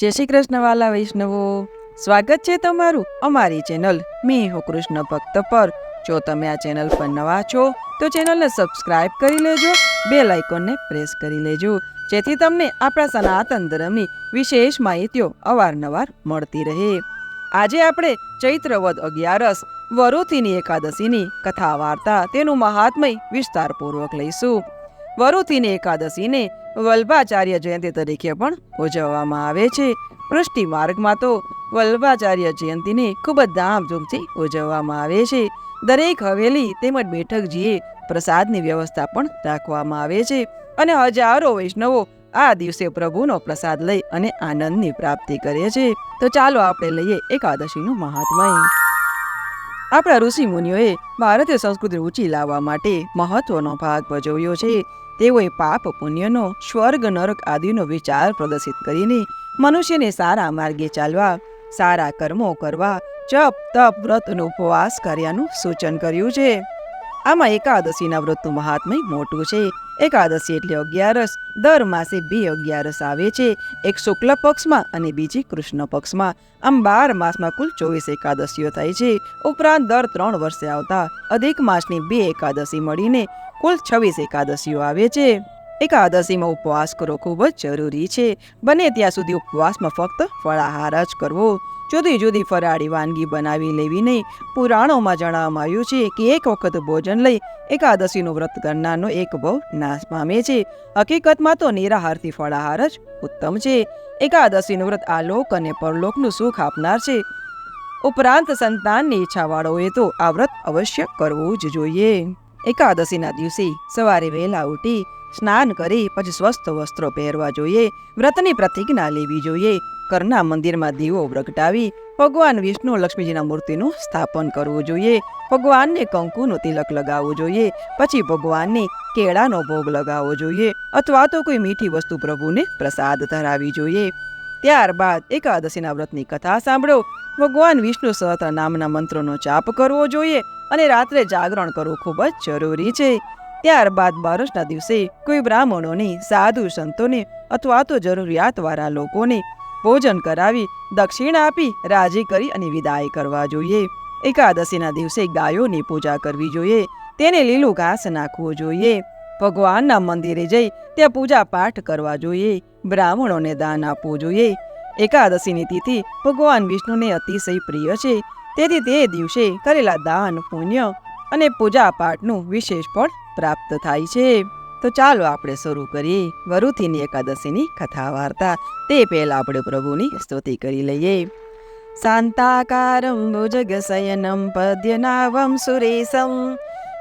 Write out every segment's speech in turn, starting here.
જય શ્રી કૃષ્ણ વાલા વૈષ્ણવો. સ્વાગત છે તમારું અમારી ચેનલ મેં હો કૃષ્ણ ભક્ત પર. જો તમે આ ચેનલ પર નવા છો, તો ચેનલને સબસ્ક્રાઇબ કરી લેજો બે લાઇકોનને પ્રેસ કરી લેજો, જેથી તમને આપણા સનાતન ધર્મની વિશેષ માહિતીઓ અવારનવાર મળતી રહે. આજે આપણે ચૈત્રવદ અગિયારસ, વરુથીની એકાદશીની કથા વાર્તા તેનું મહાત્મય વિસ્તારપૂર્વક લઈશું. વરુથીની એકાદશીને વલ્ભાચાર્ય જયંતિ તરીકે પણ ઉજવવામાં આવે છે. પૃષ્ટિ માર્ગમાં તો વલ્ભાચાર્ય જયંતિને ખૂબ જ ધામધૂમથી ઉજવવામાં આવે છે. દરેક હવેલી તેમજ બેઠકજીએ પ્રસાદની વ્યવસ્થા પણ રાખવામાં આવે છે અને હજારો વૈષ્ણવો આ દિવસે પ્રભુનો પ્રસાદ લઈ અને આનંદની પ્રાપ્તિ કરે છે. તો ચાલો આપણે લઈએ એકાદશીનું મહાત્મય. આપણા ઋષિ મુનિઓએ ભારતીય સંસ્કૃતિ ઊંચી લાવવા માટે મહત્વનો ભાગ ભજવ્યો છે. તેઓએ પાપ પુણ્યનો, સ્વર્ગ, નરક આદિનો વિચાર પ્રદર્શિત કરીને મનુષ્યને સારા માર્ગે ચાલવા, સારા કર્મો કરવા, જપ, તપ વ્રત ઉપવાસ કર્યાનું સૂચન કર્યું છે. આમાં એકાદશીના વ્રતનું મહાત્મય મોટું છે. એકાદશી એટલે અગિયારસ, દર માસે બે અગિયારસ આવે છે, એક શુક્લ પક્ષમાં અને બીજી કૃષ્ણ પક્ષમાં. આમ બાર માસમાં કુલ ચોવીસ એકાદશીઓ થાય છે. ઉપરાંત દર ત્રણ વર્ષે આવતા અધિક માસની બે એકાદશી મળીને કુલ છવ્વીસ એકાદશીઓ આવે છે. એકાદશીમાં ઉપવાસ કરવો ખૂબ જ જરૂરી છે. બને ત્યાં સુધી ઉપવાસમાં ફક્ત ફળાહાર જ કરવો. જુદી જુદી ફરાળી વાનગી બનાવી લેવી નહીં. પુરાણોમાં જણાવવામાં આવ્યું છે કે એક વખત ભોજન લઈ એકાદશીનું વ્રત કરનારનો એક ભવ નાશ પામે છે. હકીકતમાં તો નિરાહારથી ફળાહાર જ ઉત્તમ છે. એકાદશીનું વ્રત આલોક અને પરલોકનું સુખ આપનાર છે. ઉપરાંત સંતાનની ઈચ્છાવાળોએ તો આ વ્રત અવશ્ય કરવું જ જોઈએ. એકાદશીના દિવસે સવારે વહેલા ઉઠી સ્નાન કરી પછી સ્વસ્થ વસ્ત્રો પહેરવા જોઈએ, વ્રતની પ્રતિજ્ઞા લેવી જોઈએ, ઘરના મંદિરમાં દીવો પ્રગટાવી, ભગવાન વિષ્ણુ લક્ષ્મીજીના મૂર્તિનું સ્થાપન કરવું જોઈએ, ભગવાનને કંકુનું તિલક લગાવવું જોઈએ, પછી ભગવાનને કેળાનો ભોગ લગાવવો જોઈએ, અથવા તો કોઈ મીઠી વસ્તુ પ્રભુને પ્રસાદ ધરાવી જોઈએ. ત્યારબાદ એકાદશીના વ્રતની કથા સાંભળો. ભગવાન વિષ્ણુ સહસ્ત્ર નામના મંત્રોનો જાપ કરવો જોઈએ અને રાત્રે જાગરણ કરવું ખૂબ જ જરૂરી છે. ત્યારબાદ બારસના દિવસે કોઈ બ્રાહ્મણોને, સાધુ સંતોને અથવા તો જરૂરિયાતવાળા લોકોને ભોજન કરાવી દક્ષિણા આપી, રાજી કરી અને વિદાય કરવા જોઈએ. એકાદશીના દિવસે ગાયોની પૂજા કરવી જોઈએ. તેને લીલું ઘાસ નાખવું જોઈએ. ભગવાનના મંદિરે જઈ ત્યાં પૂજા પાઠ કરવા જોઈએ. બ્રાહ્મણોને દાન આપવું જોઈએ. એકાદશીની તિથિ ભગવાન વિષ્ણુને અતિશય પ્રિય છે. તેથી તે દિવસે કરેલા દાન, પુણ્ય અને પૂજા પાઠનું વિશેષ ફળ પ્રાપ્ત થાય છે. તો ચાલો આપણે શરૂ કરીએ વરુથીની એકાદશીની કથા વાર્તા તે પહેલા આપણે પ્રભુની સ્તુતિ કરી લઈએ. શાંતાકારમ ભુજગશયનમ પદ્યનાવમ સુરેશમ.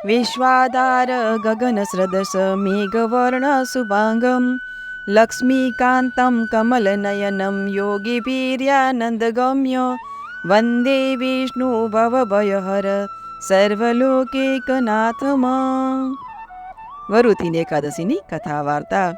વિશ્વાધાર ગગન સૃદશ મેઘવર્ણ શુભાંગમ. લક્ષ્મીકાંતમ કમલનયનમ યોગી વીર્યાનંદગમ્ય વંદે વિષ્ણુ ભવભયહર. સર્વલોકેકનાથમાં. વરુથીની એકાદશીની કથા વાર્તા.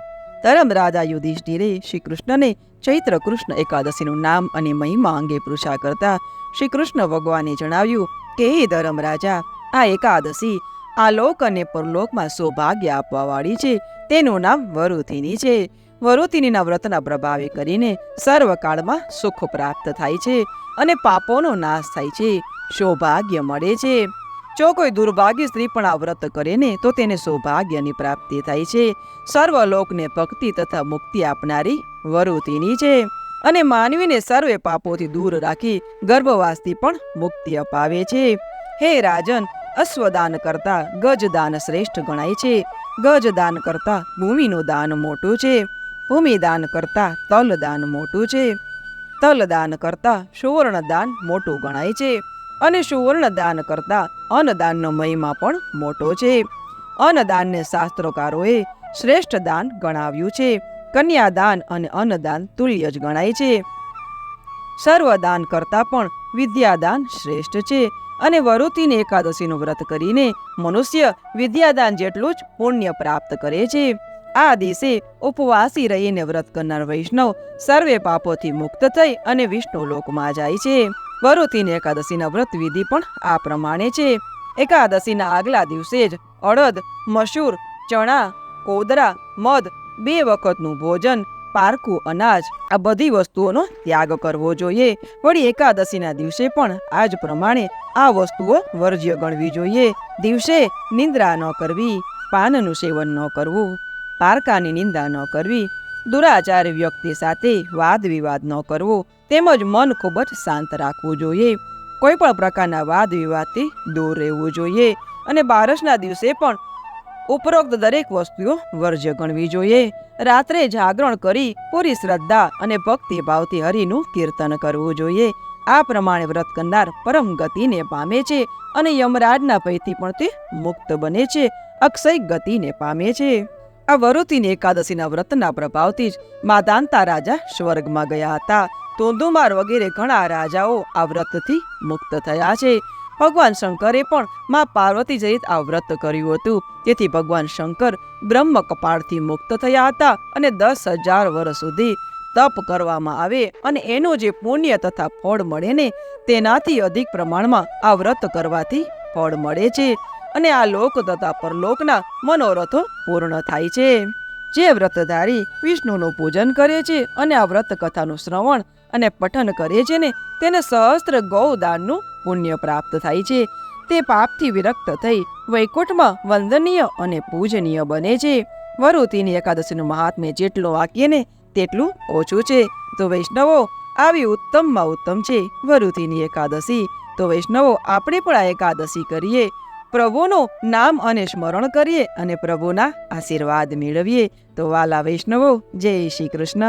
તરમ રાજા યુધિષ્ઠિરે શ્રી કૃષ્ણને ચૈત્ર કૃષ્ણ એકાદશીનું નામ અને મહિમા અંગે પૃષા કરતા શ્રી કૃષ્ણ ભગવાને જણાવ્યું કે, હે ધરમ રાજા, આ એકાદશી આ લોક અને પરલોકમાં સૌભાગ્ય આપવાવાળી છે. તેનું નામ વરુથિની છે. વરુથિનીના વ્રતના પ્રભાવે કરીને સર્વકાળમાં સુખ પ્રાપ્ત થાય છે અને પાપોનો નાશ થાય છે. સૌભાગ્ય મળે છે. જો કોઈ દુર્ભાગ્ય સ્ત્રી પણ આ વ્રત કરે ને, તો તેને સૌભાગ્યની પ્રાપ્તિ થાય છે. સર્વલોકને ભક્તિ તથા મુક્તિ આપનારી વરુતિની છે અને માનવીને સર્વે પાપોથી દૂર રાખી ગર્ભવાસથી પણ મુક્તિ અપાવે છે. હે રાજન, અશ્વદાન કરતા ગજદાન શ્રેષ્ઠ ગણાય છે. ગજદાન કરતા ભૂમિનું દાન મોટું છે. ભૂમિદાન કરતા તલદાન મોટું છે. તલદાન કરતા સુવર્ણ દાન મોટું ગણાય છે. અને સુવર્ણ દાન કરતા અન્નદાનનો મહિમા પણ મોટો છે. અન્નદાનને શાસ્ત્રકારોએ શ્રેષ્ઠ દાન ગણાવ્યું છે. કન્યાદાન અને અન્નદાન તુલ્ય જ ગણાય છે. સર્વદાન કરતા પણ વિદ્યાદાન શ્રેષ્ઠ છે અને વરુતિને એકાદશીનું વ્રત કરીને મનુષ્ય વિદ્યાદાન જેટલું જ પુણ્ય પ્રાપ્ત કરે છે. આ દિવસે ઉપવાસી રહીને વ્રત કરનાર વૈષ્ણવ સર્વે પાપોથી મુક્ત થઈ અને વિષ્ણુ લોકમાં જાય છે. વરુતિની એકાદશીના વ્રત વિધિ પણ આ પ્રમાણે છે. એકાદશીના આગલા દિવસે જ અડદ, મસૂર, ચણા, કોદરા, મધ બે વખતનું ભોજન પારકું અનાજ આ બધી વસ્તુઓનો ત્યાગ કરવો જોઈએ. વળી એકાદશીના દિવસે પણ આ જ પ્રમાણે આ વસ્તુઓ વર્જ્ય ગણવી જોઈએ. દિવસે નિંદ્રા ન કરવી, પાનનું સેવન ન કરવું, પારકાની નિંદા ન કરવી દુરાચારી વ્યક્તિ સાથે વાદ વિવાદ ન કરવો, તેમજ મન ખૂબ જ શાંત રાખવું જોઈએ. કોઈ પણ પ્રકારના વાદ વિવાદથી દૂર રહેવું જોઈએ અને બારસના દિવસે પણ ઉપરોક્ત દરેક વસ્તુઓ વર્જ્ય ગણવી જોઈએ. રાત્રે જાગરણ કરી પૂરી શ્રદ્ધા અને ભક્તિભાવથી હરિનું કીર્તન કરવું જોઈએ. આ પ્રમાણે વ્રત કરનાર પરમ ગતિને પામે છે અને યમરાજના ભયથી પણ તે મુક્ત બને છે. અક્ષય ગતિને પામે છે. આ વરુતિની એકાદશીના વ્રતના પ્રભાવથી જ માદાંતા રાજા સ્વર્ગમાં ગયા હતા. તોંદુમાર વગેરે ઘણા રાજાઓ આ વ્રતથી મુક્ત થયા છે. ભગવાન શંકરે પણ મા પાર્વતી જઈત આ વ્રત કર્યું હતું. તેથી ભગવાન શંકર બ્રહ્મ કપાળથી મુક્ત થયા હતા અને દસ હજાર વર્ષ સુધી તપ કરવામાં આવે અને એનું જે પુણ્ય તથા ફળ મળે ને તેનાથી અધિક પ્રમાણમાં આ વ્રત કરવાથી ફળ મળે છે. અને આ લોક તથા પરલોકના મનોરથો પૂર્ણ થાય છે. જે વ્રતધારી વિષ્ણુનું પૂજન કરે છે અને આ વ્રત કથાનું શ્રવણ અને પઠન કરે છે ને, તેને સહસ્ત્ર ગૌદાનનું પુણ્ય પ્રાપ્ત થાય છે. તે પાપથી વિરક્ત થઈ વૈકુંઠમાં વંદનીય અને પૂજનીય બને છે. વરુતિની એકાદશીનું મહાત્મ્ય જેટલું વાક્ય ને, તેટલું ઓછું છે. તો વૈષ્ણવો, આવી ઉત્તમમાં ઉત્તમ છે વરુતિની એકાદશી. તો વૈષ્ણવો, આપણે પણ આ એકાદશી કરીએ. પ્રભુનું નામ અને સ્મરણ કરીએ અને પ્રભુના આશીર્વાદ મેળવીએ. તો વાલા વૈષ્ણવો, જય શ્રી કૃષ્ણ.